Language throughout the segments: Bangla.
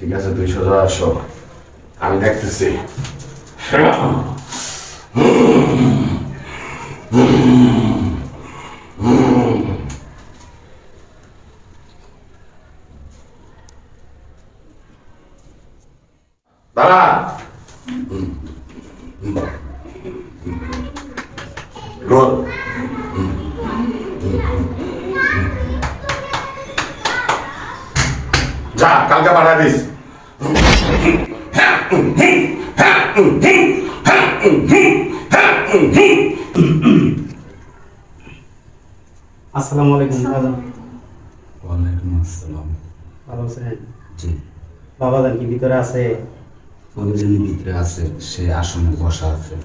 ঠিক আছে সোজা আসো। আমি দেখতেছি। দাঁড়া। রোল যা কালকে পাঠা দিস। আসসালামু আলাইকুম দাদা। ওয়ালাইকুম আসসালাম। ভালো আছেন? জি। বাবা দান কি ভিতরে আছে? ওই যিনি ভিতরে আছে সে আসনে বসা আছে।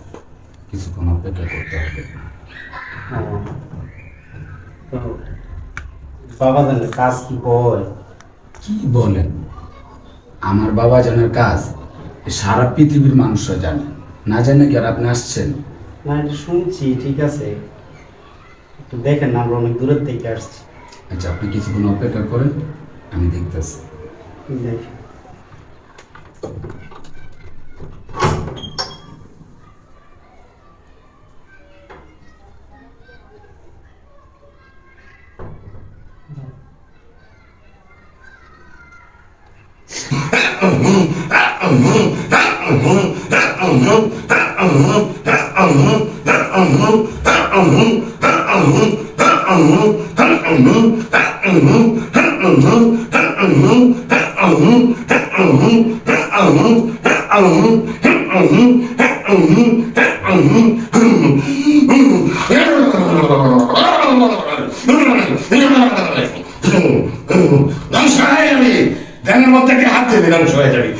কিছুক্ষণ অপেক্ষা করতে হবে। তো বাবা দানের কাজ কি কয়? কি বলেন? আমার বাবা জানার কাজ সারা পৃথিবীর মানুষরা জানে। না জানে কি আর আপনি আসছেন? না এটা শুনছি ঠিক আছে। একটু দেখেন না আমরা অনেক দূরের থেকে আসছি। আচ্ছা আপনি কিছুক্ষণ অপেক্ষা করেন আমি দেখতেছি। দেখেন ধ্যানের মধ্যে কি হাত দিয়ে ধ্বংস হয়ে যাবি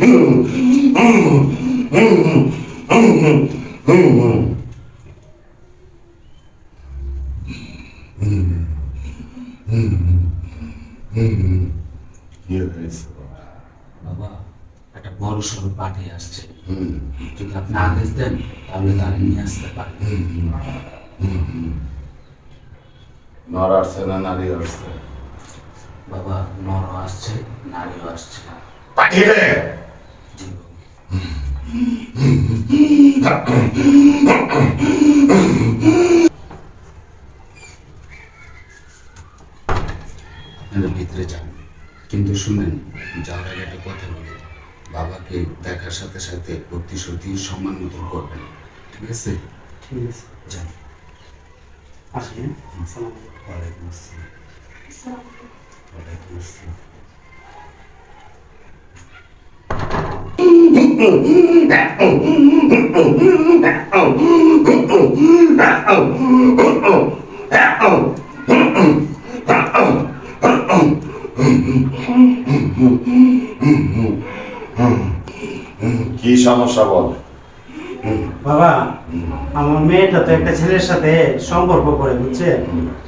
কি হয়েছে বাবা একটা বড় সড়ো পার্টি আসছে। যদি আপনি আদেশ দেন তাহলে তারা নিয়ে আসতে পারে নর আসছে না নারী আসছে? বাবা নরও আসছে নারীও আসছে পাঠিয়ে। আপনারা ভিতরে যান কিন্তু শুনেন যাওয়ার আগে একটা কথা বলি। বাবাকে দেখার সাথে সাথে প্রতিশ্রুতি সম্মান মতো করবেন। ঠিক আছে? ঠিক আছে। যান। আসি হ্যাঁ? আসসালামু আলাইকুম। ওয়ালাইকুম আসসালাম। ওয়ালাইকুম আসসালাম। কি সমস্যা বল? বাবা, আমার মেয়েটা তো একটা ছেলের সাথে সম্পর্ক করে, বুঝছে?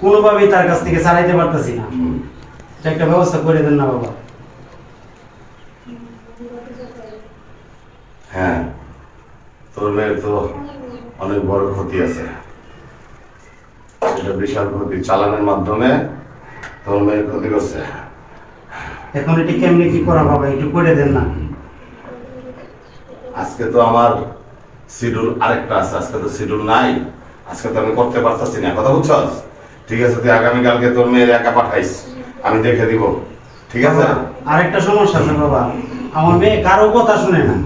কোনোভাবেই তার কাছ থেকে ছাড়াইতে পারতেছি না। একটা ব্যবস্থা করে দেন না, বাবা। হ্যাঁ। তোর মেয়ের তো অনেক বড় ক্ষতি আছে। এটা বিশাল ক্ষতি। চালানোর মাধ্যমে তোর মেয়ের ক্ষতি করছে। এখন এটি কেমনি কি করা বাবা? একটু করে দেন না। আজকে তো আমার শিডিউল আরেকটা আছে। আজকে তো শিডিউল নাই। আজকে তো আমি করতে পারতাছি না। কথা বুঝছস? ঠিক আছে তুই আগামীকালকে তোর মেয়ের একা পাঠাইস। আমি দেখে দিব। ঠিক আছে? আরেকটা সমস্যা আছে বাবা। আমার মেয়ে কারও কথা শুনে না।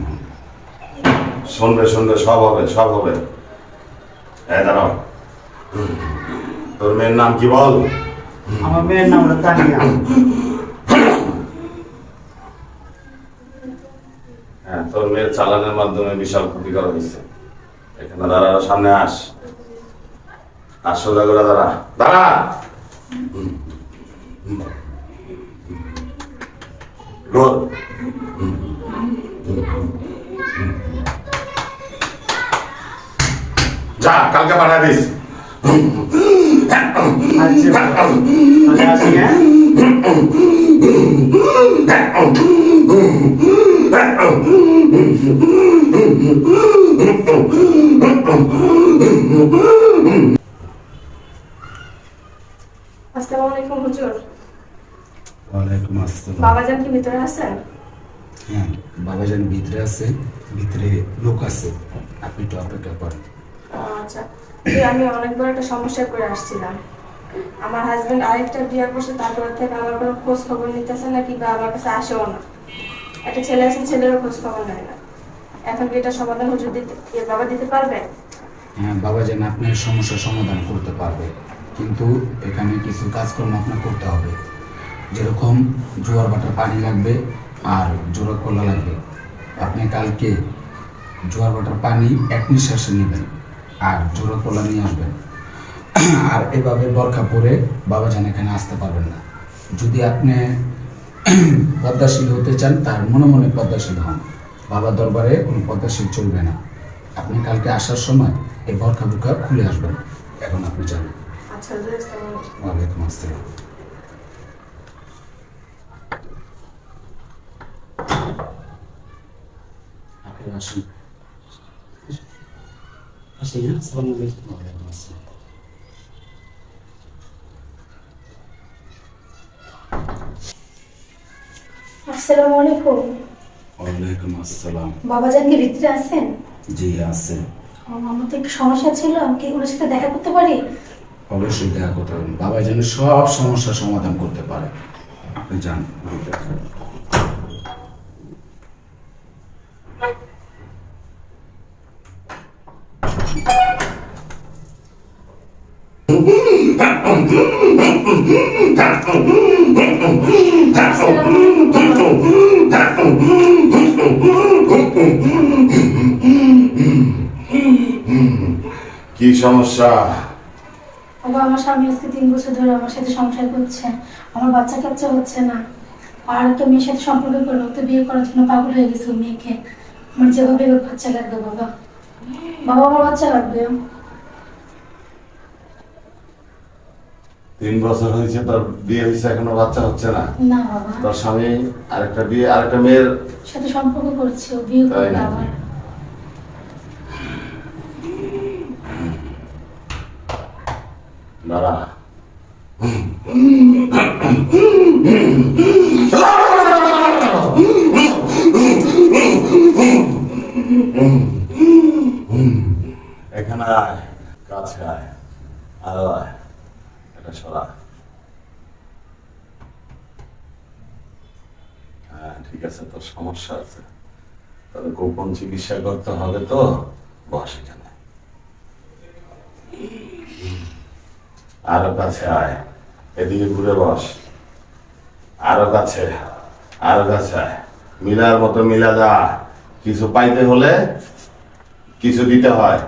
শুনবে শুনবে সব হবে সব হবে। এই দাঁড়াও। তোর মেয়ের নাম কি বল? আমার মেয়ের নাম হলো তানিয়া। হ্যাঁ তোর মেয়ের চালানের মাধ্যমে বিশাল ক্ষতিকর হয়েছে। এখানে দাঁড়া সামনে আস। আস সোজা করে দাঁড়া। দাঁড়া। গোল। যা কালকে পাঠা দিস। আচ্ছা হ্যাঁ? আসসালামু আলাইকুম হুজুর। ওয়ালাইকুম আসসালাম। বাবাজান কি ভিতরে আছেন? হ্যাঁ বাবাজান ভিতরে আছে ভিতরে লোক আছে। আপনি একটু অপেক্ষা করেন। আচ্ছা। আমি অনেক বড় একটা সমস্যায় পড়ে আসছিলাম। আমার হাজবেন্ড আরেকটা বিয়ে করছে, তারপর থেকে আমার কোনো খোঁজ খবর নিতেছে না কিংবা আমার কাছে আসেও না। একটা ছেলে আছে, ছেলেরও খোঁজ খবর নেয় না। এখন কি এটা সমাধান হুজুর দিতে বাবা দিতে পারবে? হ্যাঁ বাবাজান আপনার সমস্যার সমাধান করতে পারবে। কিন্তু এখানে কিছু কাজকর্ম আপনার করতে হবে। যেরকম জোয়ার বাটার পানি লাগবে আর জোড়া কলা লাগবে। আপনি কালকে জোয়ার বাটার পানি এক নিঃশ্বাসে নেবেন। আর জোড়া কলা নিয়ে আসবেন। আর এভাবে বরখা পরে বাবা বাবাজান এখানে আসতে পারবেন না। যদি আপনি পদ্মাশীল হতে চান তার মনে মনে পদ্মাশীল হন। বাবা দরবারে কোনো পদ্মাশীল চলবে না। আপনি কালকে আসার সময় এই বরখা বুকা খুলে আসবেন। এখন আপনি জানেন আচ্ছা। ওয়ালাইকুম আসসালাম। আসুন। আসি হ্যাঁ আসসালামু আলাইকুম ওয়ালাইকুম আসসালাম আসসালামু আলাইকুম ওয়ালাইকুম আসসালাম। বাবাজান কি ভিতরে আছেন? জি আছে। আমার তো একটু সমস্যা ছিল আমি কি ওনার সাথে দেখা করতে পারি? অবশ্যই দেখা করতে পারেন। বাবা যেন সব সমস্যার সমাধান করতে পারে। আপনি যান। কি সমস্যা? বাবা আমার স্বামী আজকে তিন বছর ধরে আমার সাথে সংসার করছে। আমার বাচ্চা কাচ্চা হচ্ছে না। আর একটা মেয়ের সাথে সম্পর্ক করে ওকে বিয়ে করার জন্য পাগল হয়ে গেছে মেয়েকে। আমার যেভাবে হোক বাচ্চা লাগবে বাবা। বাবা আমার বাচ্চা লাগবে। তিন বছর হয়েছে তোর বিয়ে হয়েছে এখনও বাচ্চা হচ্ছে না? না বাবা। তোর স্বামী আরেকটা বিয়ে আরেকটা মেয়ের সাথে সম্পর্ক করছে বিয়ে তাই করবে নাকি? এখানে আয়, কাছে আয়, আরও আয়, এটা সরা। হ্যাঁ ঠিক আছে, তোর সমস্যা আছে। তবে গোপন চিকিৎসা করতে হবে তো? বস এখানে। আরও কাছে আয় এদিকে ঘুরে বস আরও কাছে আরও কাছে আয় মিলার মতো মিলা যা কিছু পাইতে হলে কিছু দিতে হয়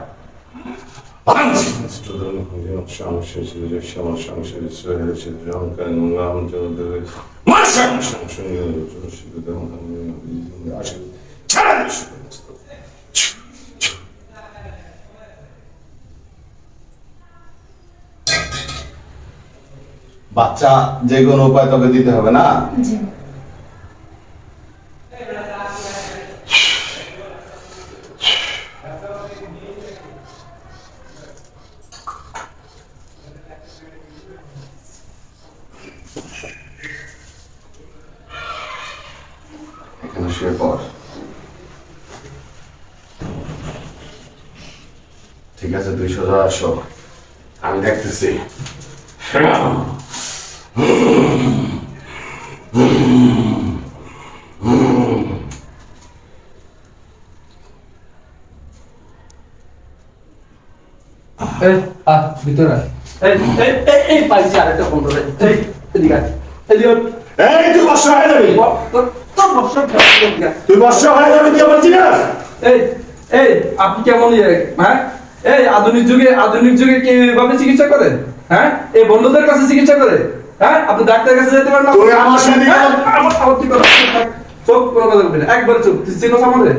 বাচ্চা যে কোনো উপায় তোকে দিতে হবে না? এখানে শুয়ে ঠিক আছে সোজা আসো। আমি দেখতেছি। এই ভিতরে আয়। এই এই এই এই পাইছি আরেকটা ফোন ধরে এই এদিকে আয়। এদিকে আয়। এই তুই বর্ষা হয়ে যাবি ব- তোর- তোর বর্ষা খেলা এদিকে আয়। তুই বর্ষা হয়ে যাবি তুই আমার চিনাস এই এই আপনি কেমন ইয়ে হ্যাঁ এই আধুনিক যুগে আধুনিক যুগে কি এভাবে চিকিৎসা করে হ্যাঁ এই বন্ধুদের কাছে চিকিৎসা করে হ্যাঁ আপনি ডাক্তারের কাছে যেতে পারেন না তুই আমার সাথে হ্যাঁ, আমার আমার কি চোখ কোনো কথা বলবি না একবার চোখ। তুই চিনোস আমারে?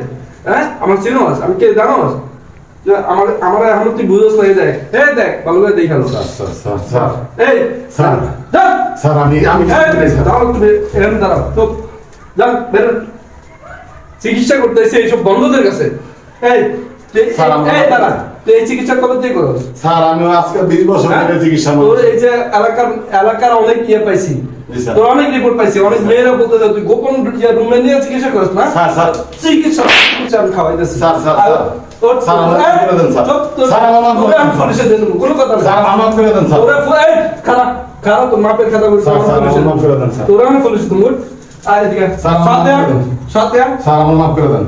হ্যাঁ আমার চিনোস আমি কে জানোস? আমার আমার এখন তুই বুঝোস না এই দেখ দেখ ভালো করে দেখাল স্যার স্যার স্যার স্যার। এই স্যার। যা স্যার আমি তুমি, দাঁড়াও। যান। চিকিৎসা করতে এইসব বন্ধুদের কাছে। এই এই দাঁড়া তুই এই চিকিৎসা কবে তুই করস স্যার আমি আজকে বিশ বছর হ্যাঁ? ধরে চিকিৎসা তোর এই যে এলাকার এলাকার অনেক ইয়ে পাইছি। তোর অনেক রিপোর্ট পাইছি। অনেক মেয়েরা বলতে তুই গোপন রুমে নিয়ে চিকিৎসা করিস না? Sir, sir. চিকিৎসা চিকিৎসা আমি খাওয়াইতেছি। স্যার, স্যার, করে করে করে করে সাথে করে। সাথে আমার মাফ করে দেন।